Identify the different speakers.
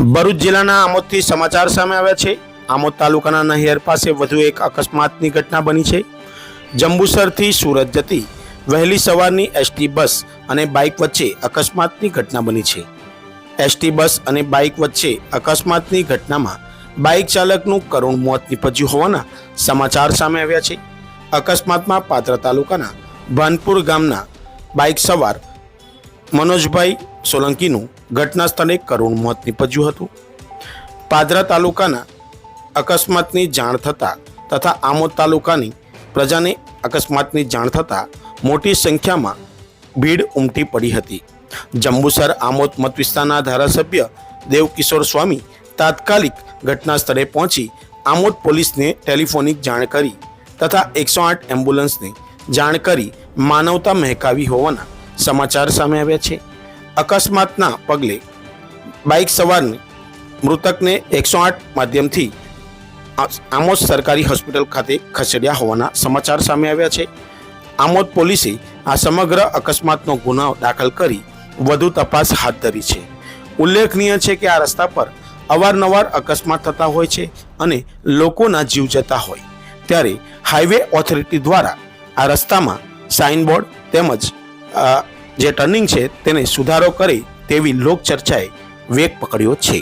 Speaker 1: ભરૂચ જિલ્લાના આમોદથી સમાચાર સામે આવ્યા છે. આમોદ તાલુકાના નહિયર પાસે વધુ એક અકસ્માતની ઘટના બની છે. જંબુસરથી સુરત જતી વહેલી સવારની એસટી બસ અને બાઇક વચ્ચે અકસ્માતની ઘટના બની છે. એસટી બસ અને બાઇક વચ્ચે અકસ્માતની ઘટનામાં બાઇક ચાલકનું કરુણ મોત નીપજ્યું હોવાના સમાચાર સામે આવ્યા છે. અકસ્માતમાં પાત્ર તાલુકાના ભાનપુર ગામના બાઇક સવાર મનોજભાઈ સોલંકીનું ઘટના સ્થળે કરુણ મોત નીપજ્યું હતું. પાદરા તાલુકાના અકસ્માતની જાણ થતાં તથા આમોદ તાલુકાની પ્રજાને અકસ્માતની જાણ થતાં મોટી સંખ્યામાં ભીડ ઉમટી પડી હતી. જંબુસર આમોદ મત વિસ્તારના ધારાસભ્ય દેવકિશોર સ્વામી તાત્કાલિક ઘટના સ્થળે પહોંચી આમોદ પોલીસને ટેલિફોનિક જાણ કરી તથા એકસો આઠ એમ્બ્યુલન્સને જાણ કરી માનવતા મહેકાવી હોવાના સમાચાર સામે આવ્યા છે. અકસ્માતના પગલે બાઇક સવારને મૃતકને એકસો આઠ માધ્યમથી આમોદ સરકારી હોસ્પિટલ ખાતે ખસેડ્યા હોવાના સમાચાર સામે આવ્યા છે. આમોદ પોલીસે આ સમગ્ર અકસ્માતનો ગુનો દાખલ કરી વધુ તપાસ હાથ ધરી છે. ઉલ્લેખનીય છે કે આ રસ્તા પર અવારનવાર અકસ્માત થતા હોય છે અને લોકોના જીવ જતા હોય. ત્યારે હાઈવે ઓથોરિટી દ્વારા આ રસ્તામાં સાઇનબોર્ડ તેમજ જે ટર્નિંગ છે તેને સુધારો કરે તેવી લોકચર્ચાએ વેગ પકડ્યો છે.